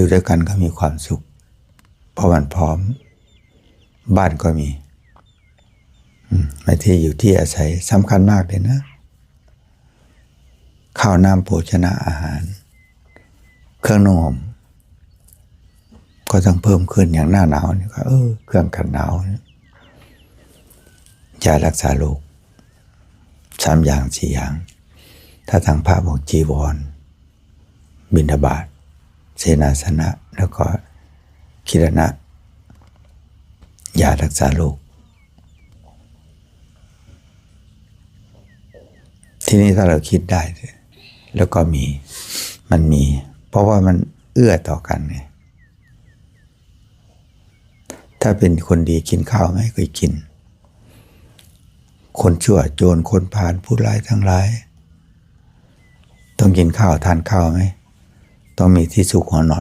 อยู่ด้วยกันก็มีความสุข เพราะมันพร้อม บ้านก็มีมในที่อยู่ที่อาศัยสำคัญมากเลยนะ ข้าวน้ำโภชนะอาหาร เครื่องนุ่งห่มก็ต้องเพิ่มขึ้นอย่างหน้าหนาวนี่ก็เออเครื่องกันหนาวเนี่ยารักษาโรคสามอย่างสี่อย่าง ถ้าทางพระบอกจีวร บิณฑบาต เสนาสนะ แล้วก็คิรณะยารักษาโรคทีนี้ถ้าเราคิดได้ แล้วก็มีมันมี เพราะว่ามันเอื้อต่อกันไงถ้าเป็นคนดีกินข้าวไหมเคยกิน คนชั่วโจรคนผ่านผู้ร้ายทั้งหลาย ต้องกินข้าวทานข้าวไหม ต้องมีที่สุขหัวนอน